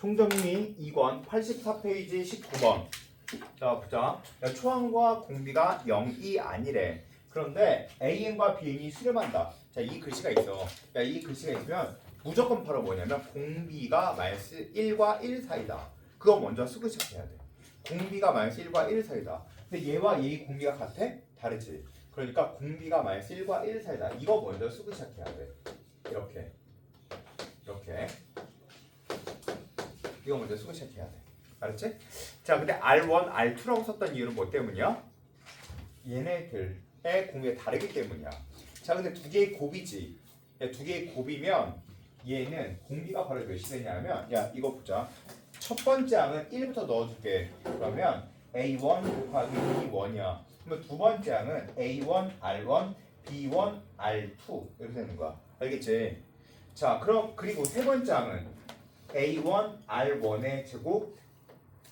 총정리 2권 84페이지 19번. 자, 보자. 야, 초항과 공비가 0이 아니래. 그런데 AN과 BN이 수렴한다. 자, 이 글씨가 있어. 야, 이 글씨가 있으면 무조건 바로 뭐냐면 공비가 마이너스 1과 1 사이다. 그거 먼저 쓰고 시작해야 돼. 공비가 마이너스 1과 1 사이다. 근데 얘와 얘의 공비가 같아? 다르지. 그러니까 공비가 마이너스 1과 1 사이다. 이거 먼저 쓰고 시작해야 돼. 이렇게. 이렇게. 이거 먼저 쓰고 시작해야 돼. 알았지? 자, 근데 R1, R2라고 썼던 이유는 뭐 때문이야? 얘네들의 공비가 다르기 때문이야. 자, 근데 두 개의 곱이지. 야, 두 개의 곱이면 얘는 공비가 바로 몇이 되냐면, 야, 이거 보자. 첫 번째 항은 1부터 넣어줄게. 그러면 A1 곱하기 B1이야. 그러면 두 번째 항은 A1, R1, B1, R2 이렇게 되는 거야. 알겠지? 자, 그럼 그리고 세 번째 항은 A1, R1의 제곱,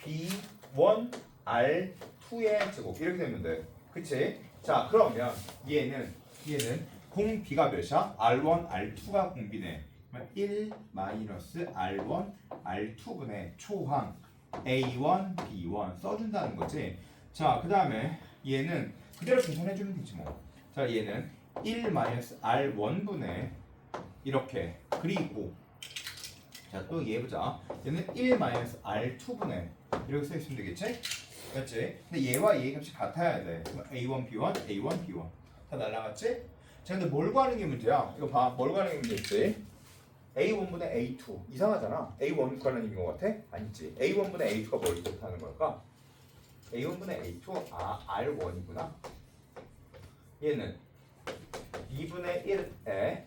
B1, R2의 제곱 이렇게 되면 돼. 그치? 자, 그러면 얘는 얘는 공비가 몇이야? R1, R2가 공비네. 그러면 1 마이너스 R1, R2분의 초항 A1, B1 써준다는 거지. 자, 그 다음에 얘는 그대로 계산해주면 되지 뭐. 자, 얘는 1 마이너스 R1분의 이렇게 그리고 자, 또얘 보자. 얘는 1 마이너스 R2분의 이렇게 써 있으면 되겠지? 그렇지? 근데 얘와 얘의 값이 같아야 돼. 그럼 A1, B1, A1, B1 다 날라갔지? 자, 근데 뭘 구하는 게 문제야? 이거 봐. 뭘 구하는 게 문제지? A1분의 A2 이상하잖아. A1 구하는 얘기인 것 같아? 아니지. A1분의 A2가 뭘 뜻하는 걸까? A1분의 A2 아 R1이구나. 얘는 2분의 1에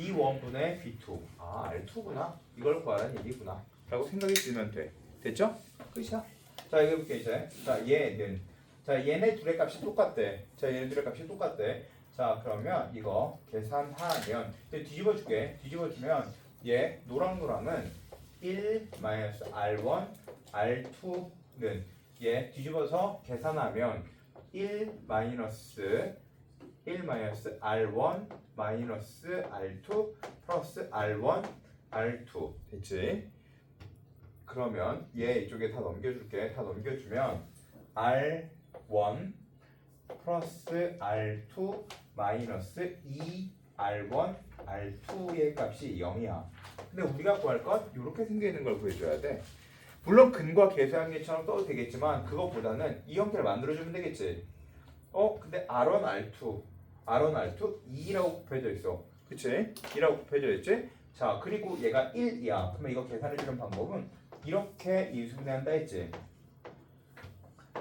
B1분의 B2 아 R2구나. 이걸 구하라는 얘기구나. 라고 생각이 들면 돼. 됐죠? 끝이야. 자 이거 볼게 이제. 자 얘는 자 얘네 둘의 값이 똑같대. 자 얘네 둘의 값이 똑같대. 자 그러면 이거 계산하면 이제 뒤집어 줄게. 뒤집어 주면 얘 노랑노랑은 1 마이너스 R1 R2는 얘 뒤집어서 계산하면 1 마이너스 1 마이너스 R1 마이너스 R2 플러스 R1 R2 됐지? 그러면 얘 이쪽에 다 넘겨줄게. 다 넘겨주면 R1 플러스 R2 마이너스 2R1 R2의 값이 0이야. 근데 우리가 구할 건 이렇게 생겨 있는 걸 구해줘야 돼. 물론 근과 계수항계처럼 써도 되겠지만 그것보다는 이 형태를 만들어주면 되겠지. 어? 근데 R1, R2, R1, R2 2라고 곱해져 있어. 그치? 2라고 곱해져 있지? 자, 그리고 얘가 1이야. 그러면 이거 계산해주는 방법은 이렇게 인수분해한다 했지.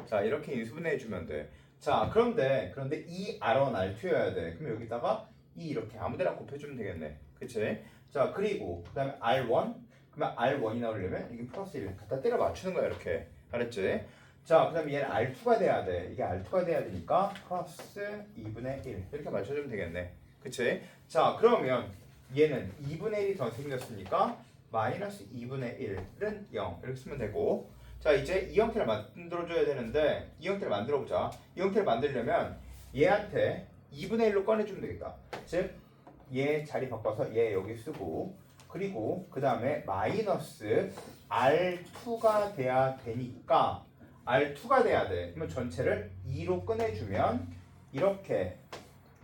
자, 이렇게 인수분해해주면 돼. 자, 그런데 그런데 이 R1, R2여야 돼. 그럼 여기다가 이 이렇게 아무데나 곱해주면 되겠네. 그치? 자, 그리고 그 다음에 R1 그러면 R1이 나오려면 이게 플러스 1 갖다 때려 맞추는 거야 이렇게. 알았지? 자, 그 다음에 얘는 R2가 돼야 돼. 이게 R2가 돼야 되니까 플러스 2분의 1 이렇게 맞춰주면 되겠네. 그치? 자, 그러면 얘는 2분의 1이 더 생겼으니까 마이너스 2분의 1은 0 이렇게 쓰면 되고 자 이제 이 형태를 만들어줘야 되는데 이 형태를 만들어보자 이 형태를 만들려면 얘한테 2분의 1로 꺼내주면 되겠다 즉 얘 자리 바꿔서 얘 여기 쓰고 그리고 그 다음에 마이너스 R2가 돼야 되니까 R2가 돼야 돼 그러면 전체를 2로 꺼내주면 이렇게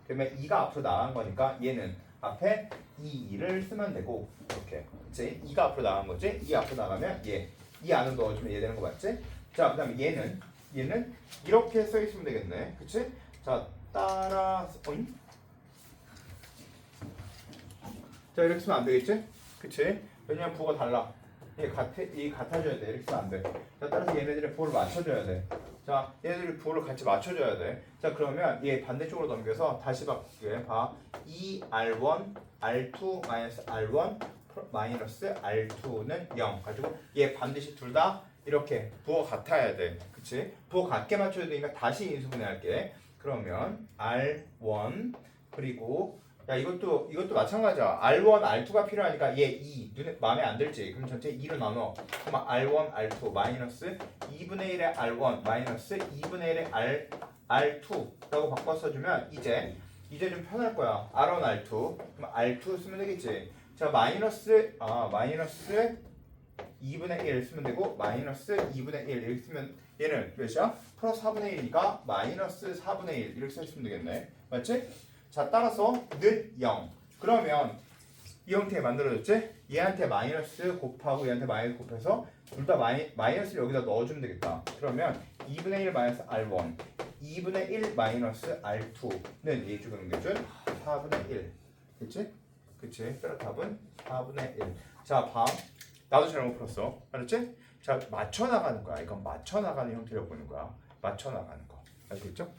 그러면 2가 앞으로 나간 거니까 얘는 앞에 2, 2를 쓰면 되고 이렇게 그치? 2가 앞으로 나간 거지? 2 앞으로 나가면 얘, 이 안으로 넣어주면 얘 되는 거 맞지? 자, 그 다음에 얘는 얘는 이렇게 써 있으면 되겠네 그치? 자, 따라서 어잉? 자, 이렇게 쓰면 안 되겠지? 그치? 왜냐면 부호가 달라 얘 같아, 이 같아져야 돼 이렇게 쓰면 안 돼 자, 따라서 얘네들의 부호를 맞춰줘야 돼 자, 얘네들이 부호를 같이 맞춰줘야 돼. 자, 그러면 얘 반대쪽으로 넘겨서 다시 바꿀게. 봐. 2R1, R2 마이너스 R1 마이너스 R2는 0 가지고 얘 반드시 둘 다 이렇게 부호 같아야 돼. 그치? 부호 같게 맞춰야 되니까 다시 인수분해 할게. 그러면 R1 그리고 야 이것도 이것도 마찬가지야. R1, R2가 필요하니까 얘 2. 눈에 마음에 안 들지? 그럼 전체 2로 나눠. 그럼 R1, R2 마이너스 2분의 1의 R1 마이너스 2분의 1의 R R2라고 바꿔 써주면 이제 이제 좀 편할 거야. R1, R2 그럼 R2 쓰면 되겠지. 자 마이너스 아 마이너스 2분의 1 쓰면 되고 마이너스 2분의 1 이렇게 쓰면 얘는 몇이야? 플러스 4분의 1이니까 마이너스 4분의 1 이렇게 써주면 되겠네 맞지? 자 따라서 는0 그러면 이 형태 만들어졌지? 얘한테 마이너스 곱하고 얘한테 마이너스 곱해서 둘 다 마이, 마이너스를 여기다 넣어주면 되겠다 그러면 2분의 1 마이너스 R1 2분의 1 마이너스 R2는 얘주가 넘겨준 4분의 1 그치? 그치? 따라 답은 4분의 1 자, 봐. 나도 잘못 풀었어. 알았지? 자, 맞춰 나가는 거야. 이건 맞춰 나가는 형태로 보는 거야. 맞춰 나가는 거. 알겠죠?